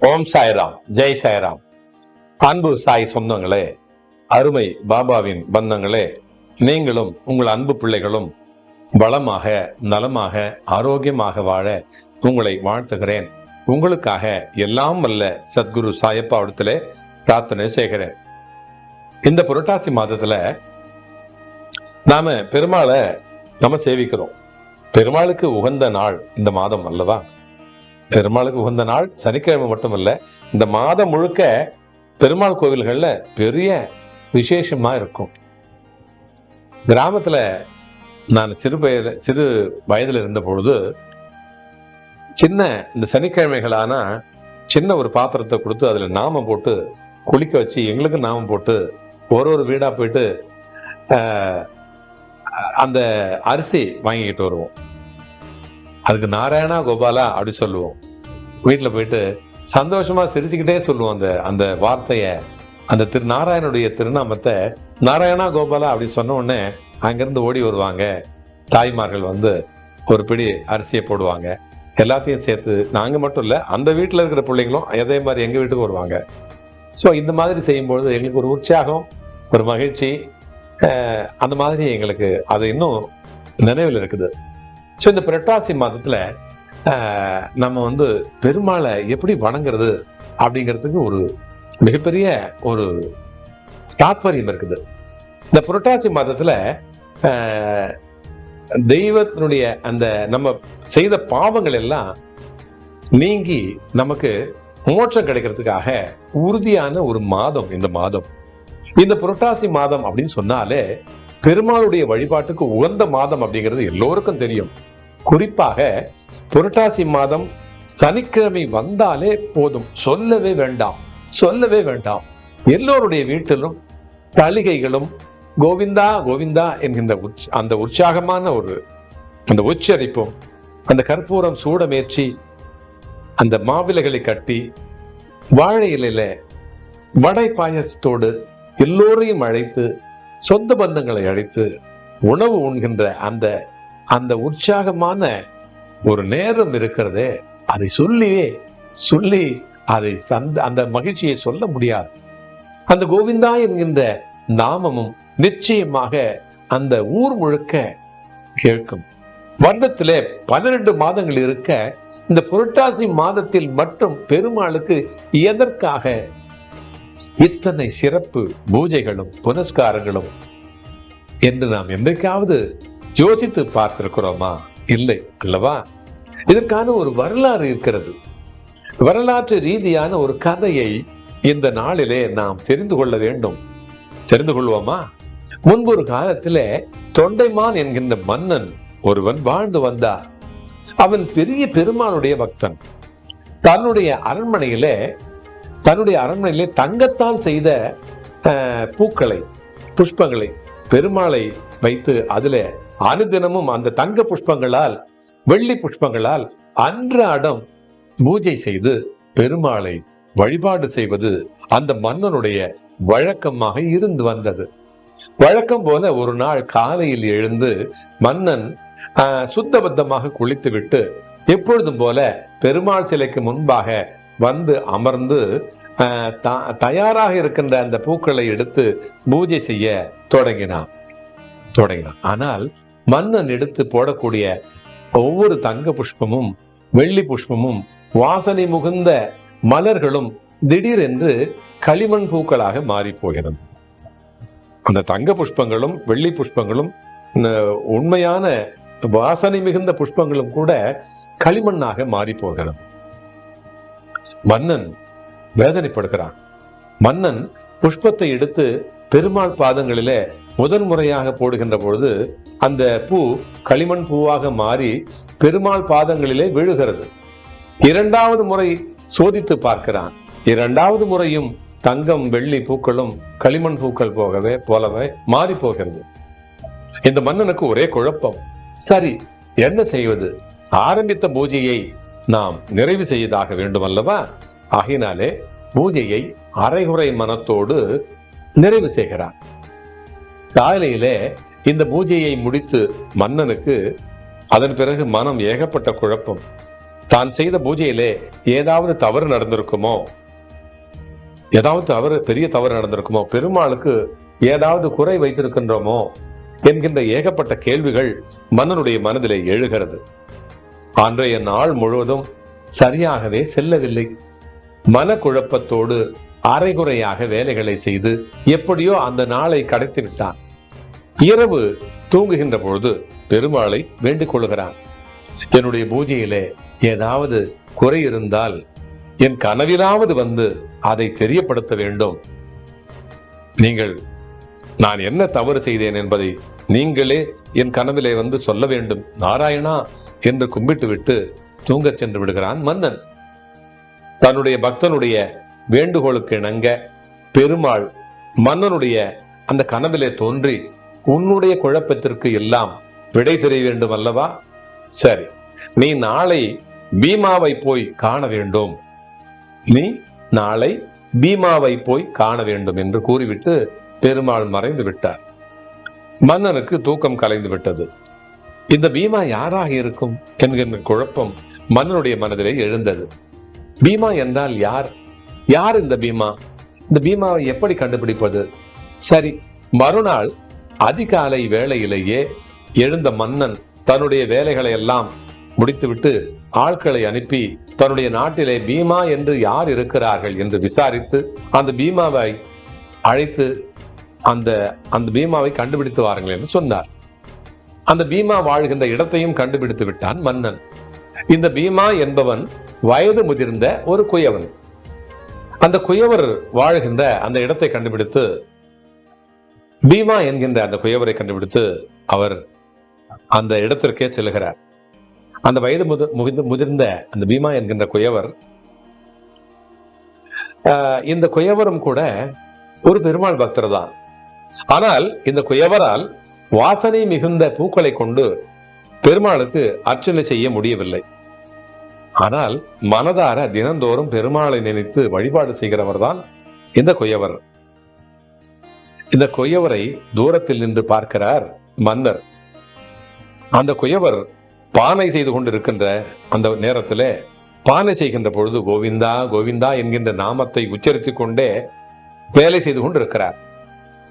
ஓம் சாய்ராம் ஜெய் சாய்ராம். அன்பு சாய் சொந்தங்களே அருமை பாபாவின் பந்தங்களே நீங்களும் உங்கள் அன்பு பிள்ளைகளும் வளமாக நலமாக ஆரோக்கியமாக வாழ உங்களை வாழ்த்துகிறேன். உங்களுக்காக எல்லாம் வல்ல சத்குரு சாயப்பாவிடத்திலே பிரார்த்தனை செய்கிறேன். இந்த புரட்டாசி மாதத்துல நாம பெருமாளை நம்ம சேவிக்கிறோம். பெருமாளுக்கு உகந்த நாள் இந்த மாதம் அல்லவா? பெருமாளுக்கு உகந்த நாள் சனிக்கிழமை மட்டுமல்ல இந்த மாதம் முழுக்க பெருமாள் கோவில்களில் பெரிய விசேஷமாக இருக்கும். கிராமத்தில் நான் சிறு வயது சிறு வயதில் இருந்த பொழுது சின்ன இந்த சனிக்கிழமைகளானா சின்ன ஒரு பாத்திரத்தை கொடுத்து அதில் நாமம் போட்டு குளிக்க வச்சு எங்களுக்கு நாமம் போட்டு ஒரு ஒரு வீடாக போயிட்டு அந்த அரிசி வாங்கிக்கிட்டு வருவோம். அதுக்கு நாராயணா கோபாலா அப்படி சொல்லுவோம். வீட்டில் போயிட்டு சந்தோஷமாக சிரிச்சுக்கிட்டே சொல்லுவோம் அந்த அந்த வார்த்தையை. அந்த திரு நாராயணனுடைய திருநாமத்தை நாராயணா கோபாலா அப்படி சொன்ன உடனே அங்கேருந்து ஓடி வருவாங்க. தாய்மார்கள் வந்து ஒரு பிடி அரிசியை போடுவாங்க. எல்லாத்தையும் சேர்த்து நாங்கள் மட்டும் இல்லை அந்த வீட்டில் இருக்கிற பிள்ளைங்களும் அதே மாதிரி எங்கள் வீட்டுக்கு வருவாங்க. ஸோ இந்த மாதிரி செய்யும்பொழுது எங்களுக்கு ஒரு உற்சாகம் ஒரு மகிழ்ச்சி. அந்த மாதிரி எங்களுக்கு அது இன்னும் நினைவில் இருக்குது. ஸோ இந்த புரட்டாசி மாதத்துல ஆஹ், நம்ம வந்து பெருமாளை எப்படி வணங்குறது அப்படிங்கிறதுக்கு ஒரு மிகப்பெரிய ஒரு தாத்பரியம் இருக்குது. இந்த புரட்டாசி மாதத்துல ஆஹ், தெய்வத்தினுடைய அந்த நம்ம செய்த பாவங்கள் எல்லாம் நீங்கி நமக்கு மோட்சம் கிடைக்கிறதுக்காக உறுதியான ஒரு மாதம் இந்த மாதம். இந்த புரட்டாசி மாதம் அப்படின்னு சொன்னாலே பெருமாளுடைய வழிபாட்டுக்கு உகந்த மாதம் அப்படிங்கிறது எல்லோருக்கும் தெரியும். குறிப்பாக புரட்டாசி மாதம் சனிக்கிழமை வந்தாலே போதும். சொல்லவே வேண்டாம். சொல்லவே வேண்டாம். எல்லோருடைய வீட்டிலும் தளிகைகளும் கோவிந்தா கோவிந்தா என்கின்ற உற்ச- அந்த உற்சாகமான ஒரு அந்த உச்சரிப்பும் அந்த கற்பூரம் சூடமேற்றி அந்த மாவிலைகளை கட்டி வாழை இலையில வடை பாயசத்தோடு எல்லோரையும் அழைத்து சொந்த பந்தங்களை அழைத்து உணவு உண்கின்ற அந்த அந்த உற்சாகமான ஒரு நேரம் இருக்கிறதே அதை சொல்லியே சொல்லி அதை சந்த அந்த மகிழ்ச்சியை சொல்ல முடியாது. அந்த கோவிந்தா என்கின்ற நாமமும் நிச்சயமாக அந்த ஊர் முழுக்க கேட்கும். வருடத்திலே பன்னிரண்டு மாதங்கள் இருக்க இந்த புரட்டாசி மாதத்தில் மட்டும் பெருமாளுக்கு எதற்காக இத்தனை சிறப்பு பூஜைகளும் புனஸ்காரங்களும் என்று நாம் என்றைக்காவது யோசித்து பார்த்திருக்கிறோமா? இல்லை அல்லவா? இதற்கான ஒரு வரலாறு இருக்கிறது. வரலாற்று ரீதியான ஒரு கதையை இந்த நாளிலே நாம் தெரிந்து கொள்ள வேண்டும். தெரிந்து கொள்வோமா? முன்பு ஒரு காலத்திலே தொண்டைமான் என்கின்ற மன்னன் ஒருவன் வாழ்ந்து வந்தார். அவன் பெரிய பெருமானுடைய பக்தன். தன்னுடைய அரண்மனையிலே தன்னுடைய அரண்மனையிலே தங்கத்தால் செய்த பூக்களை புஷ்பங்களை பெருமாளை வைத்து அதில் அனுதினமும் அந்த தங்க புஷ்பங்களால் வெள்ளி புஷ்பங்களால் அன்றாடம் பூஜை செய்து பெருமாளை வழிபாடு செய்வது அந்த மன்னனுடைய வழக்கமாக இருந்து வந்தது. வழக்கம் போல ஒரு நாள் காலையில் எழுந்து மன்னன் சுத்தபத்தமாக குளித்துவிட்டு எப்பொழுதும் போல பெருமாள் சிலைக்கு முன்பாக வந்து அமர்ந்து தயாராக இருக்கின்ற அந்த பூக்களை எடுத்து பூஜை செய்ய தொடங்கினான். தொடங்கினான். ஆனால் மன்னன் எடுத்து போடக்கூடிய ஒவ்வொரு தங்க புஷ்பமும் வெள்ளி புஷ்பமும் வாசனை முகுந்த மலர்களும் திடீரென்று களிமண் பூக்களாக மாறி போகிறது அந்த தங்க புஷ்பங்களும் வெள்ளி புஷ்பங்களும் உண்மையான வாசனை மிகுந்த புஷ்பங்களும் கூட களிமண்ணாக மாறி போகிறது மன்னன் வேதனைப்படுகிறான். மன்னன் புஷ்பத்தை எடுத்து பெருமாள் பாதங்களிலே முதன் முறையாக போடுகின்ற பொழுது அந்த பூ களிமண் பூவாக மாறி பெருமாள் பாதங்களிலே விழுகிறது. இரண்டாவது முறை சோதித்து பார்க்கிறான். இரண்டாவது முறையும் தங்கம் வெள்ளி பூக்களும் களிமண் பூக்கள் போகவே போலவே மாறி போகிறது. இந்த மன்னனுக்கு ஒரே குழப்பம். சரி என்ன செய்வது? ஆரம்பித்த பூஜையை நாம் நிறைவு செய்யதாக வேண்டும் அல்லவா ஆகினாலே பூஜையை அரைகுறை மனத்தோடு நிறைவு செய்கிறார். காலையிலே இந்த பூஜையை முடித்து மன்னனுக்கு அதன் பிறகு மனம் ஏகப்பட்ட குழப்பம். தான் செய்த பூஜையிலே ஏதாவது தவறு நடந்திருக்குமோ? ஏதாவது தவறு பெரிய தவறு நடந்திருக்குமோ? பெருமாளுக்கு ஏதாவது குறை வைத்திருக்கின்றோமோ? என்கின்ற ஏகப்பட்ட கேள்விகள் மன்னனுடைய மனதிலே எழுகிறது. அன்றைய நாள் முழுவதும் சரியாகவே செல்லவில்லை. மனக்குழப்பத்தோடு அரைகுறையாக வேலைகளை செய்து எப்படியோ அந்த நாளை கடத்தி விட்டான். இரவு தூங்குகின்ற பொழுது பெருமாளை வேண்டிக் கொள்கிறான். என்னுடைய பூஜையிலே ஏதாவது குறை இருந்தால் என் கனவிலாவது வந்து அதை தெரியப்படுத்த வேண்டும். நீங்கள் நான் என்ன தவறு செய்தேன் என்பதை நீங்களே என் கனவிலே வந்து சொல்ல வேண்டும். நாராயணா என்று கும்பிட்டு விட்டு தூங்கச் சென்று விடுகிறான் மன்னன். தன்னுடைய பக்தனுடைய வேண்டுகோளுக்கு இணங்க பெருமாள் மன்னனுடைய அந்த கனவிலே தோன்றி உன்னுடைய குழப்பத்திற்கு எல்லாம் விடை தெரிய வேண்டும் அல்லவா? சரி நீ நாளை பீமாவை போய் காண வேண்டும். நீ நாளை பீமாவை போய் காண வேண்டும் என்று கூறிவிட்டு பெருமாள் மறைந்து விட்டார். மன்னனுக்கு தூக்கம் கலைந்து விட்டது. இந்த பீமா யாராக இருக்கும்? என்கின்ற குழப்பம் மன்னனுடைய மனதிலே எழுந்தது. பீமா என்றால் யார்? யார் இந்த பீமா? இந்த பீமாவை எப்படி கண்டுபிடிப்பது? சரி மறுநாள் அதிகாலை வேளையிலேயே எழுந்த மன்னன் தன்னுடைய வேலைகளை எல்லாம் முடித்துவிட்டு ஆட்களை அனுப்பி தன்னுடைய நாட்டிலே பீமா என்று யார் இருக்கிறார்கள் என்று விசாரித்து அந்த பீமாவை அழைத்து அந்த அந்த பீமாவை கண்டுபிடித்து வாருங்கள் என்று சொன்னார். அந்த பீமா வாழ்கின்ற இடத்தையும் கண்டுபிடித்து விட்டான் மன்னன். இந்த பீமா என்பவன் வயது முதிர்ந்த ஒரு குயவன். அந்த குயவர் வாழ்கின்ற அந்த இடத்தை கண்டுபிடித்து பீமா என்கின்ற அந்த குயவரை கண்டுபிடித்து அவர் அந்த இடத்திற்கே செல்கிறார். அந்த வயது முது- முதிர்ந்த அந்த பீமா என்கின்ற குயவர் ஆஹ், இந்த குயவரும் கூட ஒரு பெருமாள் பக்தர் தான். ஆனால் இந்த குயவரால் வாசனை மிகுந்த பூக்களை கொண்டு பெருமாளுக்கு அர்ச்சனை செய்ய முடியவில்லை. ஆனால் மனதார தினந்தோறும் பெருமாளை நினைத்து வழிபாடு செய்கிறவர் தான் இந்த கொய்யவர். இந்த கொய்யவரை தூரத்தில் நின்று பார்க்கிறார் மன்னர். அந்த கொய்யவர் பானை செய்து கொண்டிருக்கின்ற அந்த நேரத்திலே பானை செய்கின்ற பொழுது கோவிந்தா கோவிந்தா என்கின்ற நாமத்தை உச்சரித்துக் கொண்டே வேலை செய்து கொண்டிருக்கிறார்.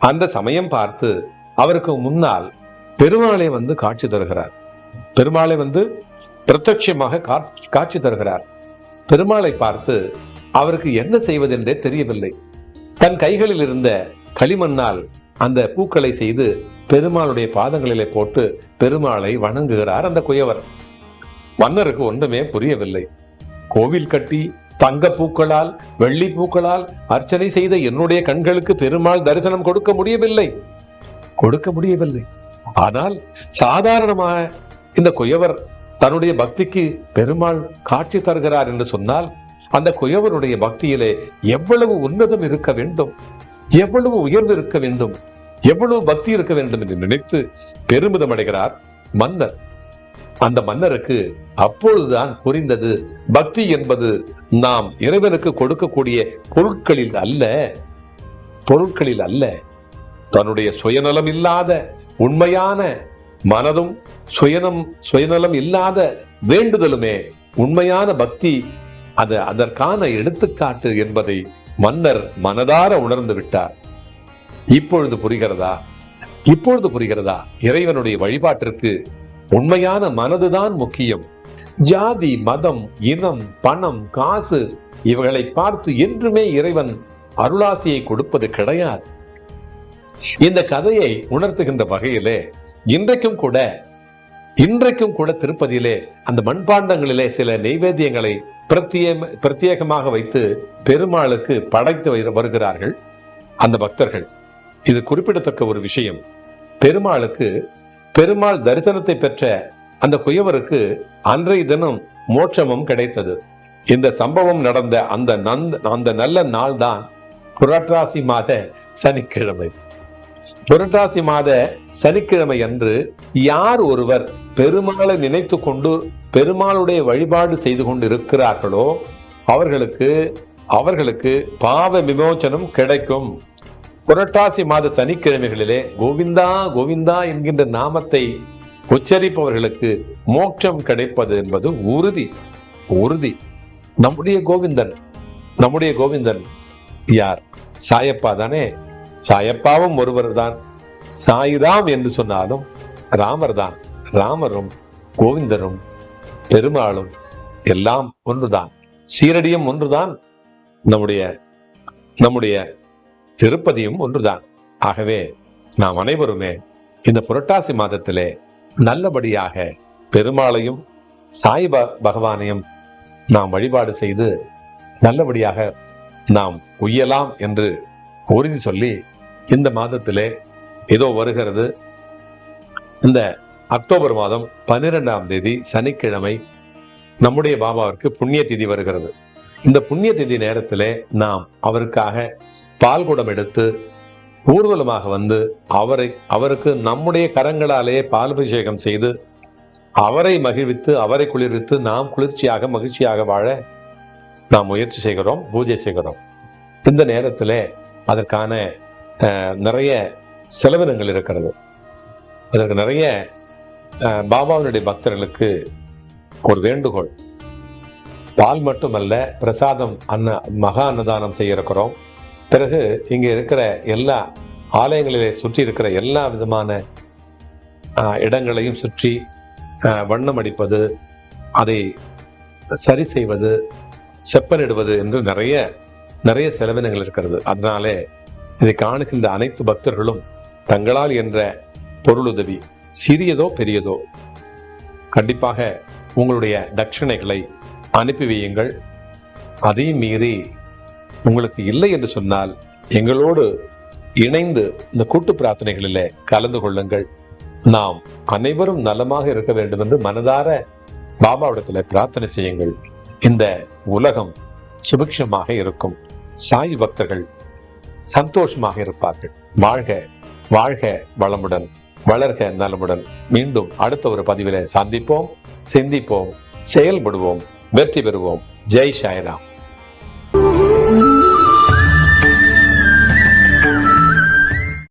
அந்த சமயம் பார்த்து அவருக்கு முன்னால் பெருமாளை வந்து காட்சி தருகிறார். பெருமாளை வந்து பிரத்யட்சமாக காட்சி- காட்சி தருகிறார். பெருமாளை பார்த்து அவருக்கு என்ன செய்வதென்றே தெரியவில்லை. தன் கைகளில் இருந்த களிமண்ணால் அந்த பூக்களை செய்து பெருமாளுடைய பாதங்களிலே போட்டு பெருமாளை வணங்குகிறார் அந்த குயவர். மன்னருக்கு ஒன்றுமே புரியவில்லை. கோவில் கட்டி தங்க பூக்களால் வெள்ளி பூக்களால் அர்ச்சனை செய்த என்னுடைய கண்களுக்கு பெருமாள் தரிசனம் கொடுக்க முடியவில்லை. கொடுக்க முடியவில்லை. ஆனால் சாதாரணமாக இந்த குயவர் தன்னுடைய பக்திக்கு பெருமாள் காட்சி தருகிறார் என்று சொன்னால் அந்த குயவருடைய பக்தியிலே எவ்வளவு உன்னதம் இருக்க வேண்டும் எவ்வளவு உயர்வு இருக்க வேண்டும் எவ்வளவு பக்தி இருக்க வேண்டும் என்று நினைத்து பெருமிதம் அடைகிறார் மன்னர். அந்த மன்னருக்கு அப்பொழுதுதான் புரிந்தது பக்தி என்பது நாம் இறைவனுக்கு கொடுக்கக்கூடிய பொருட்களில் அல்ல பொருட்களில் அல்ல. தன்னுடைய சுயநலம் இல்லாத உண்மையான மனதும் சுயனம் சுயநலம் இல்லாத வேண்டுதலுமே உண்மையான பக்தி அது அதற்கான எடுத்துக்காட்டு என்பதை மன்னர் மனதார உணர்ந்து விட்டார். இப்பொழுது புரிகிறதா? இப்பொழுது புரிகிறதா? இறைவனுடைய வழிபாட்டிற்கு உண்மையான மனதுதான் முக்கியம். ஜாதி மதம் இனம் பணம் காசு இவைகளை பார்த்து என்றுமே இறைவன் அருளாசியை கொடுப்பது கிடையாது. இந்த கதையை உணர்த்துகின்ற வகையிலே இன்றைக்கும் கூட இன்றைக்கும் கூட திருப்பதியிலே அந்த மண்பாண்டங்களிலே சில நெய்வேத்தியங்களை பிரத்யேக பிரத்யேகமாக வைத்து பெருமாளுக்கு படைத்து வை- வருகிறார்கள் அந்த பக்தர்கள். இது குறிப்பிடத்தக்க ஒரு விஷயம். பெருமாளுக்கு பெருமாள் தரிசனத்தை பெற்ற அந்த குயவருக்கு அன்றைய தினம் மோட்சமும் கிடைத்தது. இந்த சம்பவம் நடந்த அந்த நந்த அந்த நல்ல நாள் தான் புரட்டாசி மாத சனிக்கிழமை. புரட்டாசி மாத சனிக்கிழமை அன்று யார் ஒருவர் பெருமாளை நினைத்து கொண்டு பெருமாளுடைய வழிபாடு செய்து கொண்டு இருக்கிறார்களோ அவர்களுக்கு அவர்களுக்கு பாவ விமோச்சனம் கிடைக்கும். புரட்டாசி மாத சனிக்கிழமைகளிலே கோவிந்தா கோவிந்தா என்கின்ற நாமத்தை உச்சரிப்பவர்களுக்கு மோட்சம் கிடைப்பது என்பது உறுதி உறுதி. நம்முடைய கோவிந்தன் நம்முடைய கோவிந்தன் யார்? சாயப்பா தானே? சாயப்பாவும் ஒருவர் தான் சாயிராம் என்று சொன்னாலும் ராமர் தான் ராமரும் கோவிந்தரும் பெருமாளும் எல்லாம் ஒன்றுதான். சீரடியும் ஒன்றுதான். நம்முடைய நம்முடைய திருப்பதியும் ஒன்றுதான். ஆகவே நாம் அனைவருமே இந்த புரட்டாசி மாதத்திலே நல்லபடியாக பெருமாளையும் சாய் ப- பகவானையும் நாம் வழிபாடு செய்து நல்லபடியாக நாம் உய்யலாம் என்று உறுதி சொல்லி இந்த மாதத்திலே ஏதோ வருகிறது. இந்த அக்டோபர் மாதம் பன்னிரெண்டாம் தேதி சனிக்கிழமை நம்முடைய பாபாவிற்கு புண்ணிய திதி வருகிறது. இந்த புண்ணிய திதி நேரத்திலே நாம் அவருக்காக பால் குடம் எடுத்து ஊர்வலமாக வந்து அவரை அவருக்கு நம்முடைய கரங்களாலே பாலபிஷேகம் செய்து அவரை மகிழ்வித்து அவரை குளிர்வித்து நாம் குளிர்ச்சியாக மகிழ்ச்சியாக வாழ நாம் முயற்சி செய்கிறோம் பூஜை செய்கிறோம். இந்த நேரத்தில் அதற்கான நிறைய செலவினங்கள் இருக்கிறது. அதற்கு நிறைய பாபாவினுடைய பக்தர்களுக்கு ஒரு வேண்டுகோள். பால் மட்டுமல்ல பிரசாதம் அன்ன மகா அன்னதானம் செய்ய இருக்கிறோம் பிறகு இங்கே இருக்கிற எல்லா ஆலயங்களிலே சுற்றி இருக்கிற எல்லா விதமான இடங்களையும் சுற்றி வண்ணம் அடிப்பது அதை சரி செய்வது செப்பனிடுவது என்று நிறைய நிறைய செலவினங்கள் இருக்கிறது. அதனாலே இதை காணுகின்ற அனைத்து பக்தர்களும் தங்களால் என்ற பொருளுதவி சிறியதோ பெரியதோ. கண்டிப்பாக உங்களுடைய தட்சணைகளை அனுப்பி வையுங்கள். அதையும் மீறி உங்களுக்கு இல்லை என்று சொன்னால் எங்களோடு இணைந்து இந்த கூட்டு பிரார்த்தனைகளில் கலந்து கொள்ளுங்கள். நாம் அனைவரும் நலமாக இருக்க வேண்டும் என்று மனதார பாபாவிடத்தில் பிரார்த்தனை செய்யுங்கள். இந்த உலகம் சுபிக்ஷமாக இருக்கும். சாய் பக்தர்கள் சந்தோஷமாக இருப்பார்கள். வாழ்க வாழ்க வளமுடன் வளர்க நலமுடன். மீண்டும் அடுத்த ஒரு பதிவில சந்திப்போம் சிந்திப்போம் செயல்படுவோம் வெற்றி பெறுவோம். ஜெய் சாய்ராம்.